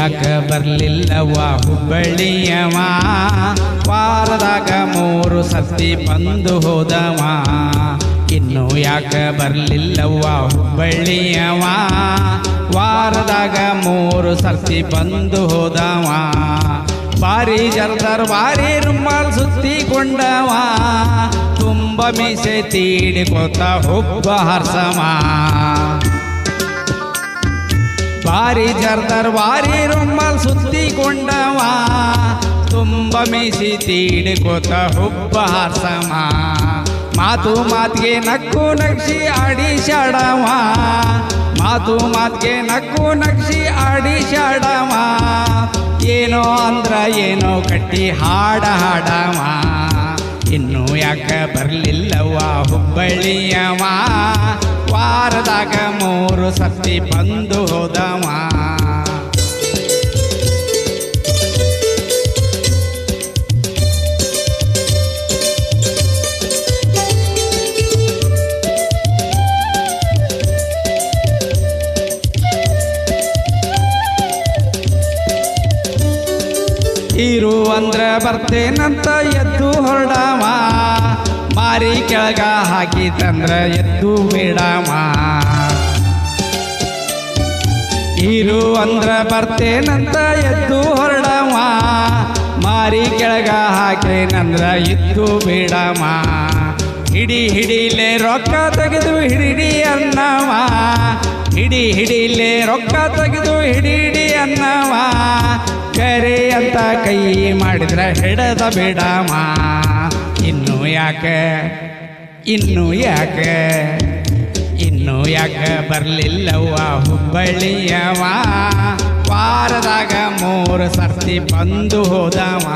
ಯಾಕ ಬರ್ಲಿಲ್ಲವ ಹುಬ್ಬಳ್ಳಿಯವ? ವಾರದಾಗ ಮೂರು ಸತಿ ಬಂದು ಹೋದವ. ಇನ್ನು ಯಾಕ ಬರ್ಲಿಲ್ಲವ ಹುಬ್ಬಳ್ಳಿಯವ? ವಾರದಾಗ ಮೂರು ಸರ್ತಿ ಬಂದು ಹೋದವ. ಬಾರಿ ಜರ್ದರ್ ಬಾರಿ ರುಮಾಲ್ ಸುತ್ತಿಕೊಂಡವ. ತುಂಬ ಮೀಸೆ ತೀಡಿಕೊತ ಹುಬ್ಬ ಹರ್ಸಮ ಬಾರಿ ಜರ್ದರ್ ಬಾರಿ ಸುತ್ತಿ ಸುತ್ತಿಕೊಂಡವ ತುಂಬ ಮೀಸಿ ತೀಡಿಕೊತ ಹುಬ್ಬ ಹಾರ್ಸಮ. ಮಾತು ಮಾತಿಗೆ ನಕ್ಕು ನಕ್ಷಿ ಆಡಿ ಶಾಡವ, ಮಾತು ಮಾತಿಗೆ ನಕ್ಕು ನಕ್ಷಿ ಆಡಿ ಶಾಡವ. ಏನೋ ಅಂದ್ರ ಏನೋ ಕಟ್ಟಿ ಹಾಡ ಹಾಡವ, ಇನ್ನು ಯಾಕ ಬರ್ಲಿಲ್ಲವ ಹುಬ್ಬಳ್ಳಿಯವ. ಮೂರು ಸತಿ ಬಂದು ಹೋದವ. ಇರು ಅಂದ್ರ ಬರ್ತೇನಂತ ಎದ್ದು ಹೊರಡವ. ಮಾರಿ ಕೆಳಗ ಹಾಕಿತಂದ್ರ ಎದ್ದು ಬಿಡವ. ಇರು ಅಂದ್ರ ಬರ್ತೇನಂತ ಎದ್ದು ಹೊರಡಮ್ಮ ಮಾರಿ ಕೆಳಗ ಹಾಕೇನಂದ್ರ ಇದ್ದು ಬೇಡಮ್ಮ ಹಿಡಿ ಹಿಡಿಲೆ ರೊಕ್ಕ ತೆಗೆದು ಹಿಡಿಡಿ ಅನ್ನವ ಹಿಡಿ ಹಿಡಿಲೆ ರೊಕ್ಕ ತೆಗೆದು ಹಿಡಿಡಿ ಅನ್ನವ ಕರೆ ಅಂತ ಕೈ ಮಾಡಿದ್ರ ಹಿಡದ ಬೇಡಮ್ಮ ಇನ್ನು ಯಾಕೆ? ಇನ್ನು ಯಾಕೆ? ಯಾಕೆ ಬರ್ಲಿಲ್ಲವ್ವ ಹುಬ್ಬಳ್ಳಿಯವ ವಾರದಾಗ ಮೂರು ಸರ್ತಿ ಬಂದು ಹೋದವ.